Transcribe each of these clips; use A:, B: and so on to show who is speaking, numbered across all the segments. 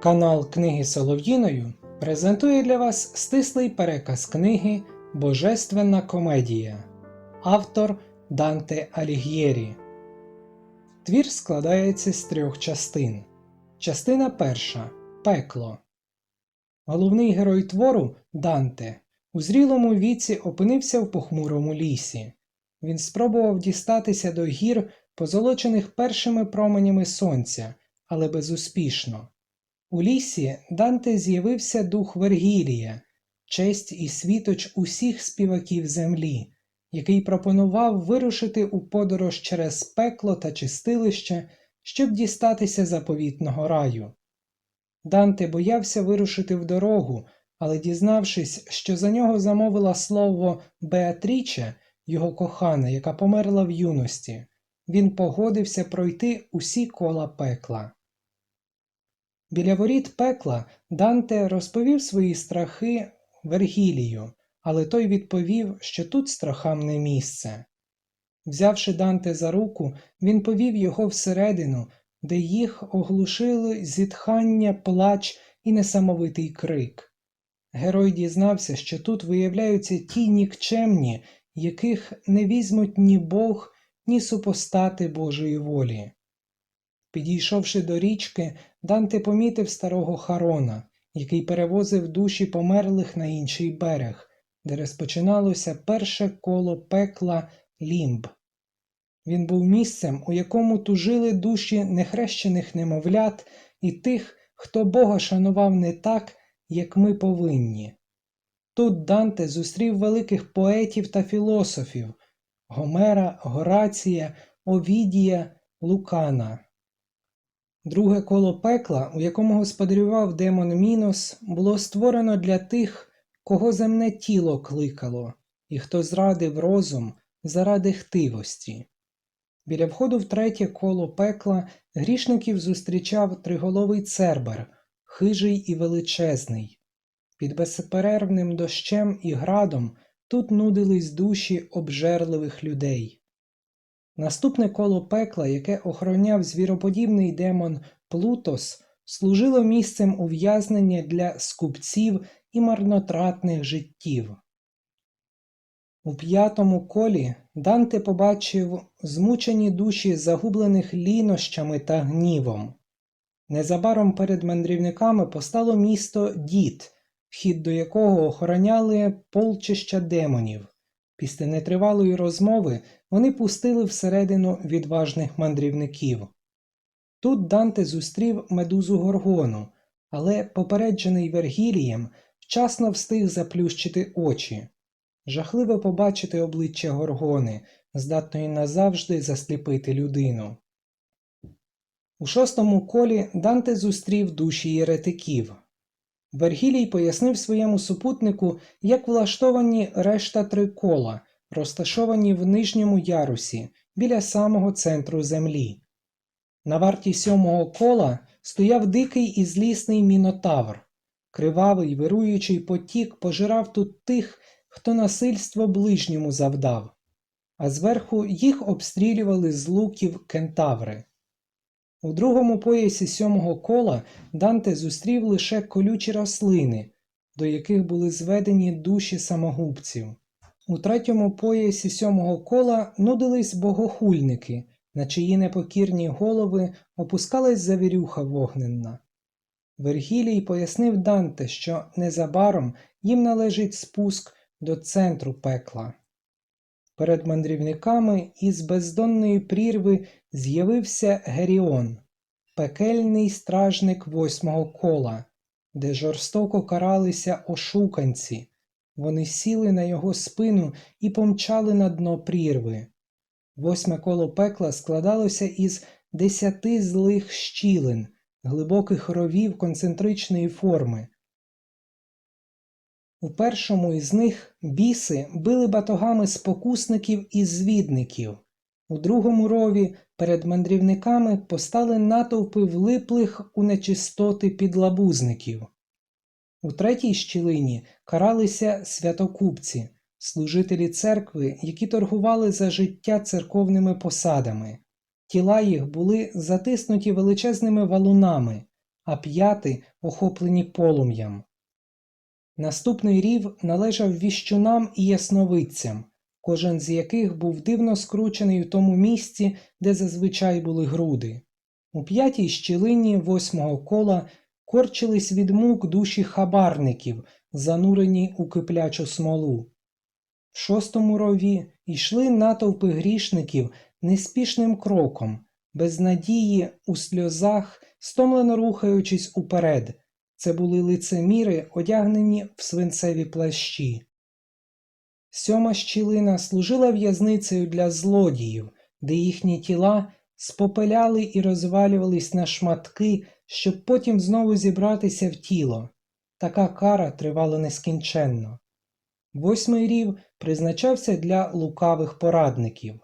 A: Канал Книги Солов'їною презентує для вас стислий переказ книги Божественна комедія. Автор Данте Аліг'єрі. Твір складається з трьох частин. Частина перша Пекло. Головний герой твору Данте у зрілому віці опинився в похмурому лісі. Він спробував дістатися до гір, позолочених першими променями сонця, але безуспішно. У лісі Данте з'явився дух Вергілія, честь і світоч усіх співаків землі, який пропонував вирушити у подорож через пекло та чистилище, щоб дістатися заповітного раю. Данте боявся вирушити в дорогу, але дізнавшись, що за нього замовила слово Беатріче, його кохана, яка померла в юності, він погодився пройти усі кола пекла. Біля воріт пекла Данте розповів свої страхи Вергілію, але той відповів, що тут страхам не місце. Взявши Данте за руку, він повів його всередину, де їх оглушили зітхання, плач і несамовитий крик. Герой дізнався, що тут виявляються ті нікчемні, яких не візьмуть ні Бог, ні супостати Божої волі. Підійшовши до річки, Данте помітив старого Харона, який перевозив душі померлих на інший берег, де розпочиналося перше коло пекла лімб. Він був місцем, у якому тужили душі нехрещених немовлят і тих, хто Бога шанував не так, як ми повинні. Тут Данте зустрів великих поетів та філософів Гомера, Горація, Овідія, Лукана. Друге коло пекла, у якому господарював демон Мінос, було створено для тих, кого земне тіло кликало, і хто зрадив розум заради хтивості. Біля входу в третє коло пекла грішників зустрічав триголовий цербер, хижий і величезний. Під безперервним дощем і градом тут нудились душі обжерливих людей. Наступне коло пекла, яке охороняв звіроподібний демон Плутос, служило місцем ув'язнення для скупців і марнотратних життів. У п'ятому колі Данте побачив змучені душі загублених лінощами та гнівом. Незабаром перед мандрівниками постало місто Дід, вхід до якого охороняли полчища демонів. Після нетривалої розмови вони пустили всередину відважних мандрівників. Тут Данте зустрів медузу Горгону, але, попереджений Вергілієм, вчасно встиг заплющити очі. Жахливо побачити обличчя Горгони, здатної назавжди засліпити людину. У шостому колі Данте зустрів душі єретиків. Вергілій пояснив своєму супутнику, як влаштовані решта три кола, розташовані в нижньому ярусі біля самого центру землі. На варті сьомого кола стояв дикий і злісний мінотавр. Кривавий вируючий потік пожирав тут тих, хто насильство ближньому завдав, а зверху їх обстрілювали з луків кентаври. У другому поясі сьомого кола Данте зустрів лише колючі рослини, до яких були зведені душі самогубців. У третьому поясі сьомого кола нудились богохульники, на чиї непокірні голови опускалась завірюха вогненна. Вергілій пояснив Данте, що незабаром їм належить спуск до центру пекла. Перед мандрівниками із бездонної прірви з'явився Геріон, пекельний стражник восьмого кола, де жорстоко каралися ошуканці. Вони сіли на його спину і помчали на дно прірви. Восьме коло пекла складалося із десяти злих щілин, глибоких ровів концентричної форми. У першому із них біси били батогами спокусників і звідників, у другому рові перед мандрівниками постали натовпи влиплих у нечистоти підлабузників. У третій щілині каралися святокупці, служителі церкви, які торгували за життя церковними посадами. Тіла їх були затиснуті величезними валунами, а п'яти охоплені полум'ям. Наступний рів належав віщунам і ясновидцям, кожен з яких був дивно скручений у тому місці, де зазвичай були груди. У п'ятій щілині восьмого кола корчились від мук душі хабарників, занурені у киплячу смолу. В шостому рові йшли натовпи грішників неспішним кроком, без надії у сльозах, стомлено рухаючись уперед. Це були лицеміри, одягнені в свинцеві плащі. Сьома щілина служила в'язницею для злодіїв, де їхні тіла спопеляли і розвалювались на шматки, щоб потім знову зібратися в тіло. Така кара тривала нескінченно. Восьмий рів призначався для лукавих порадників.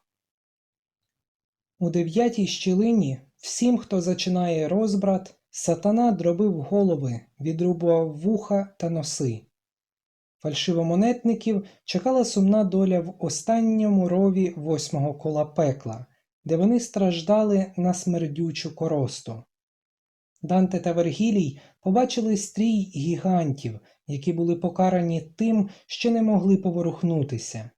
A: У дев'ятій щілині всім, хто зачинає розбрат, сатана дробив голови, відрубував вуха та носи. Фальшивомонетників чекала сумна доля в останньому рові восьмого кола пекла, де вони страждали на смердючу коросту. Данте та Вергілій побачили стрій гігантів, які були покарані тим, що не могли поворухнутися.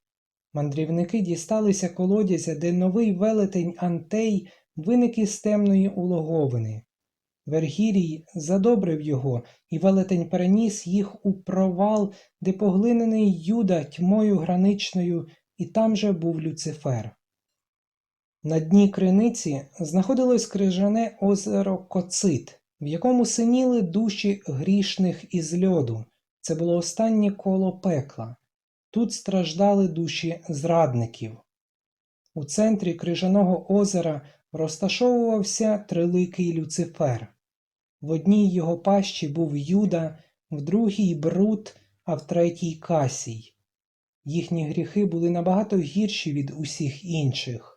A: Мандрівники дісталися колодязя, де новий велетень Антей виник із темної улоговини. Вергілій задобрив його, і велетень переніс їх у провал, де поглинений Юда тьмою граничною, і там же був Люцифер. На дні криниці знаходилось крижане озеро Коцит, в якому синіли душі грішних із льоду. Це було останнє коло пекла. Тут страждали душі зрадників. У центрі крижаного озера розташовувався триликий Люцифер. В одній його пащі був Юда, в другій Брут, а в третій Касій. Їхні гріхи були набагато гірші від усіх інших.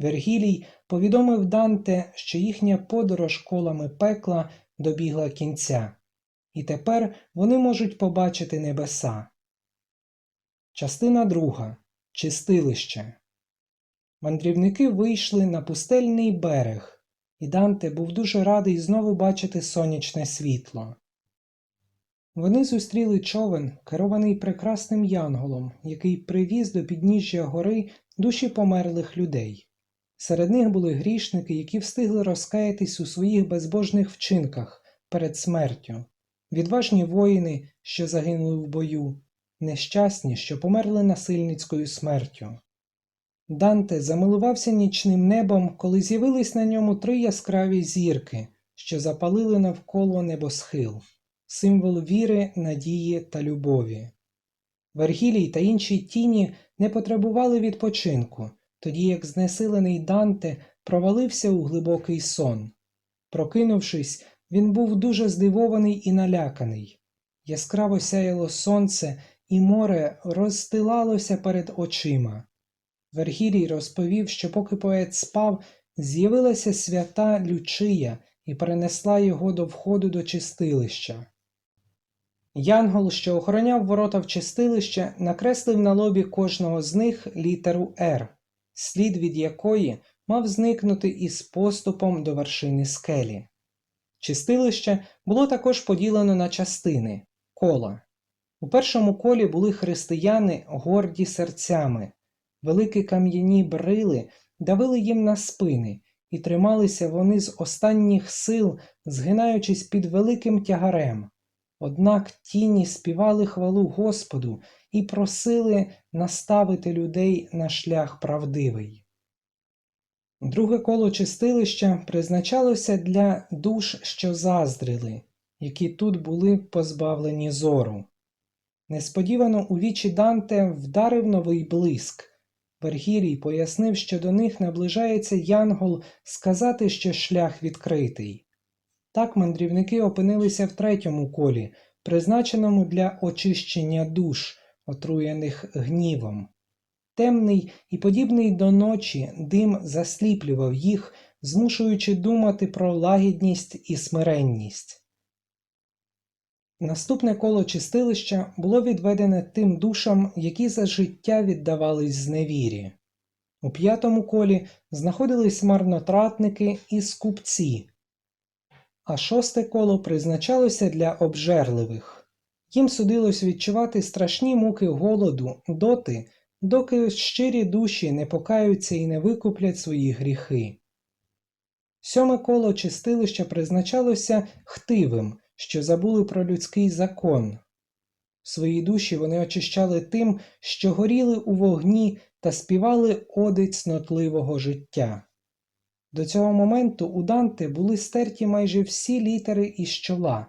A: Вергілій повідомив Данте, що їхня подорож колами пекла добігла кінця, і тепер вони можуть побачити небеса. Частина друга. Чистилище. Мандрівники вийшли на пустельний берег, і Данте був дуже радий знову бачити сонячне світло. Вони зустріли човен, керований прекрасним янголом, який привіз до підніжжя гори душі померлих людей. Серед них були грішники, які встигли розкаятись у своїх безбожних вчинках перед смертю, відважні воїни, що загинули в бою, нещасні, що померли насильницькою смертю. Данте замилувався нічним небом, коли з'явились на ньому три яскраві зірки, що запалили навколо небосхил, символ віри, надії та любові. Вергілій та інші тіні не потребували відпочинку, тоді як знесилений Данте провалився у глибокий сон. Прокинувшись, він був дуже здивований і наляканий. Яскраво сяяло сонце, і море розстилалося перед очима. Вергілій розповів, що поки поет спав, з'явилася свята Лючия і перенесла його до входу до чистилища. Янгол, що охороняв ворота в чистилище, накреслив на лобі кожного з них літеру Р, слід від якої мав зникнути із поступом до вершини скелі. Чистилище було також поділено на частини кола. У першому колі були християни горді серцями, великі кам'яні брили давили їм на спини, і трималися вони з останніх сил, згинаючись під великим тягарем. Однак тіні співали хвалу Господу і просили наставити людей на шлях правдивий. Друге коло чистилища призначалося для душ, що заздрили, які тут були позбавлені зору. Несподівано у вічі Данте вдарив новий блиск. Вергілій пояснив, що до них наближається Янгол сказати, що шлях відкритий. Так мандрівники опинилися в третьому колі, призначеному для очищення душ, отруєних гнівом. Темний і подібний до ночі дим засліплював їх, змушуючи думати про лагідність і смиренність. Наступне коло чистилища було відведене тим душам, які за життя віддавались зневірі. У п'ятому колі знаходились марнотратники і скупці, а шосте коло призначалося для обжерливих. Їм судилось відчувати страшні муки голоду доти, доки щирі душі не покаються і не викуплять свої гріхи. Сьоме коло чистилища призначалося хтивим, що забули про людський закон. Свої душі вони очищали тим, що горіли у вогні та співали оди цнотливого життя. До цього моменту у Данте були стерті майже всі літери із чола.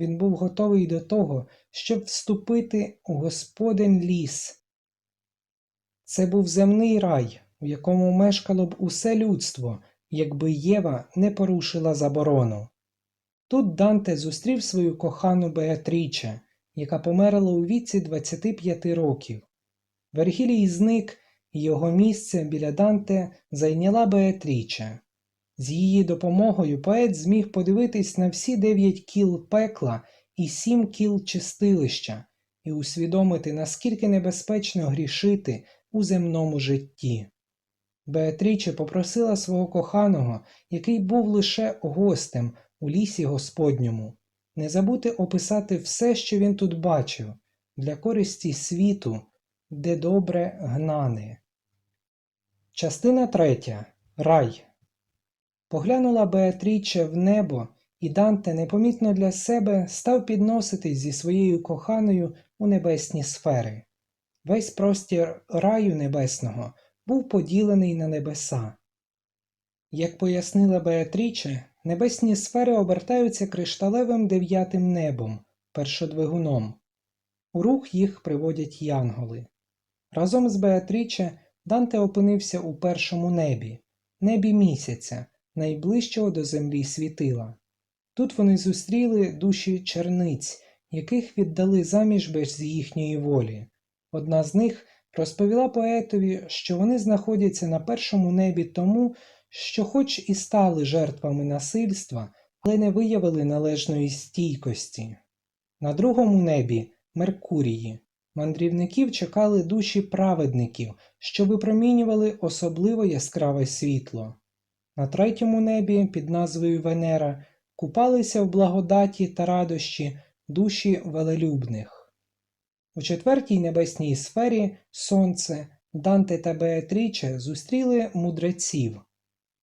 A: Він був готовий до того, щоб вступити у Господен ліс. Це був земний рай, у якому мешкало б усе людство, якби Єва не порушила заборону. Тут Данте зустрів свою кохану Беатріче, яка померла у віці 25 років. Вергілій зник, його місце біля Данте зайняла Беатріче. З її допомогою поет зміг подивитись на всі дев'ять кіл пекла і сім кіл чистилища і усвідомити, наскільки небезпечно грішити у земному житті. Беатріче попросила свого коханого, який був лише гостем у лісі Господньому, не забути описати все, що він тут бачив, для користі світу, де добре гнане. Частина третя. Рай. Поглянула Беатріче в небо, і Данте непомітно для себе став підноситись зі своєю коханою у небесні сфери. Весь простір раю небесного був поділений на небеса. Як пояснила Беатріче, небесні сфери обертаються кришталевим дев'ятим небом, першодвигуном. У рух їх приводять янголи. Разом з Беатріче Данте опинився у першому небі, небі місяця, найближчого до землі світила. Тут вони зустріли душі черниць, яких віддали заміж без їхньої волі. Одна з них розповіла поетові, що вони знаходяться на першому небі тому, що, хоч і стали жертвами насильства, але не виявили належної стійкості. На другому небі Меркурії. Мандрівників чекали душі праведників, що випромінювали особливо яскраве світло. На третьому небі під назвою Венера купалися в благодаті та радощі душі велелюбних. У четвертій небесній сфері Сонце, Данте та Беатріче зустріли мудреців.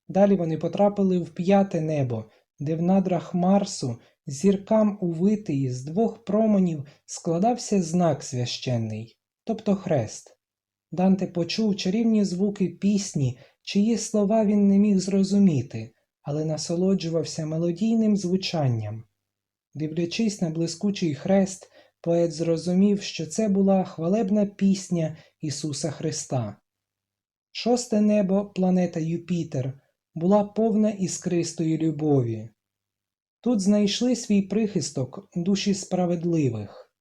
A: Далі вони потрапили в п'яте небо, де в надрах Марсу зіркам увитий з двох променів складався знак священний, тобто хрест. Данте почув чарівні звуки пісні, чиї слова він не міг зрозуміти, але насолоджувався мелодійним звучанням. Дивлячись на блискучий хрест, поет зрозумів, що це була хвалебна пісня Ісуса Христа. Шосте небо, планета Юпітер, була повна іскристої любові. Тут знайшли свій прихисток душі справедливих.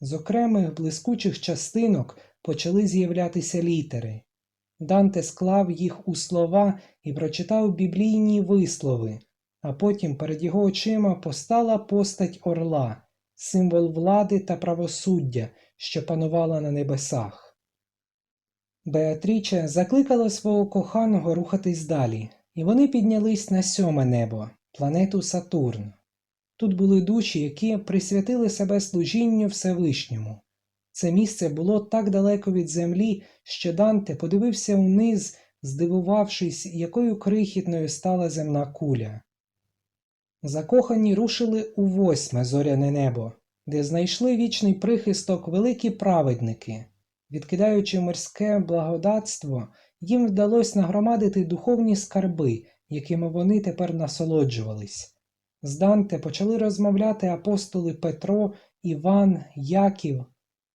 A: З окремих блискучих частинок почали з'являтися літери. Данте склав їх у слова і прочитав біблійні вислови, а потім перед його очима постала постать орла, символ влади та правосуддя, що панувала на небесах. Беатріче закликала свого коханого рухатись далі, і вони піднялись на сьоме небо, планету Сатурн. Тут були душі, які присвятили себе служінню Всевишньому. Це місце було так далеко від землі, що Данте подивився вниз, здивувавшись, якою крихітною стала земна куля. Закохані рушили у восьме зоряне небо, де знайшли вічний прихисток великі праведники. Відкидаючи морське благодатство, їм вдалося нагромадити духовні скарби, якими вони тепер насолоджувались. З Данте почали розмовляти апостоли Петро, Іван, Яків.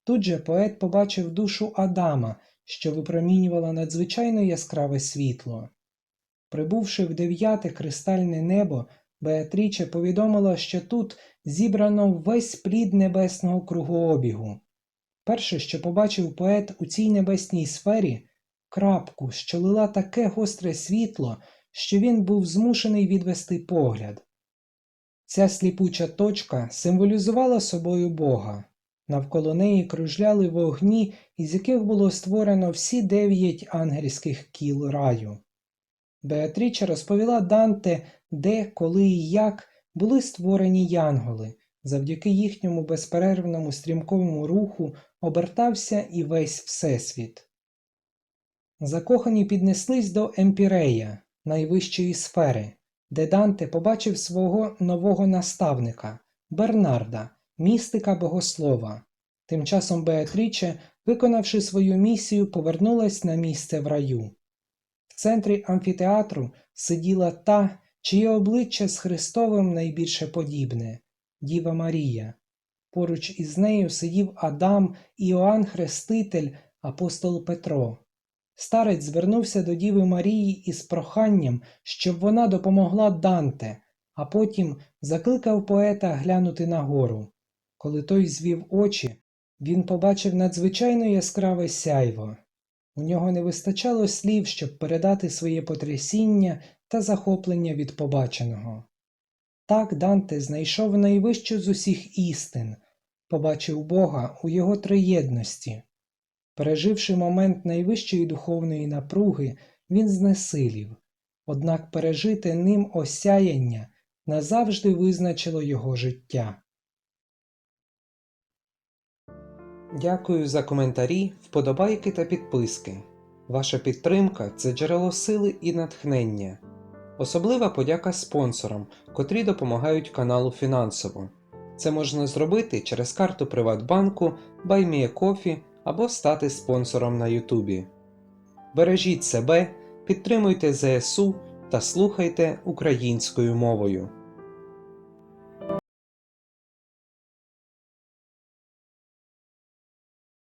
A: Тут же поет побачив душу Адама, що випромінювала надзвичайно яскраве світло. Прибувши в дев'яте кристальне небо, Беатріче повідомила, що тут зібрано весь плід небесного кругообігу. Перше, що побачив поет у цій небесній сфері, крапку, що лила таке гостре світло, що він був змушений відвести погляд. Ця сліпуча точка символізувала собою Бога. Навколо неї кружляли вогні, із яких було створено всі дев'ять ангельських кіл раю. Беатріча розповіла Данте, де, коли і як були створені янголи, завдяки їхньому безперервному стрімковому руху обертався і весь Всесвіт. Закохані піднеслись до Емпірея, найвищої сфери, де Данте побачив свого нового наставника Бернарда, містика богослова. Тим часом Беатріче, виконавши свою місію, повернулась на місце в раю. В центрі амфітеатру сиділа та, чиє обличчя з Христовим найбільше подібне Діва Марія. Поруч із нею сидів Адам, Іоанн Хреститель, апостол Петро. Старець звернувся до Діви Марії із проханням, щоб вона допомогла Данте, а потім закликав поета глянути нагору. Коли той звів очі, він побачив надзвичайно яскраве сяйво. У нього не вистачало слів, щоб передати своє потрясіння та захоплення від побаченого. Так Данте знайшов найвищу з усіх істин, побачив Бога у його триєдності. Переживши момент найвищої духовної напруги, він знесилів, однак пережите ним осяяння назавжди визначило його життя. Дякую за коментарі, вподобайки та підписки. Ваша підтримка це джерело сили і натхнення. Особлива подяка спонсорам, котрі допомагають каналу фінансово. Це можна зробити через карту Приватбанку, BuyMeACoffee або стати спонсором на Ютубі. Бережіть себе, підтримуйте ЗСУ та слухайте українською мовою.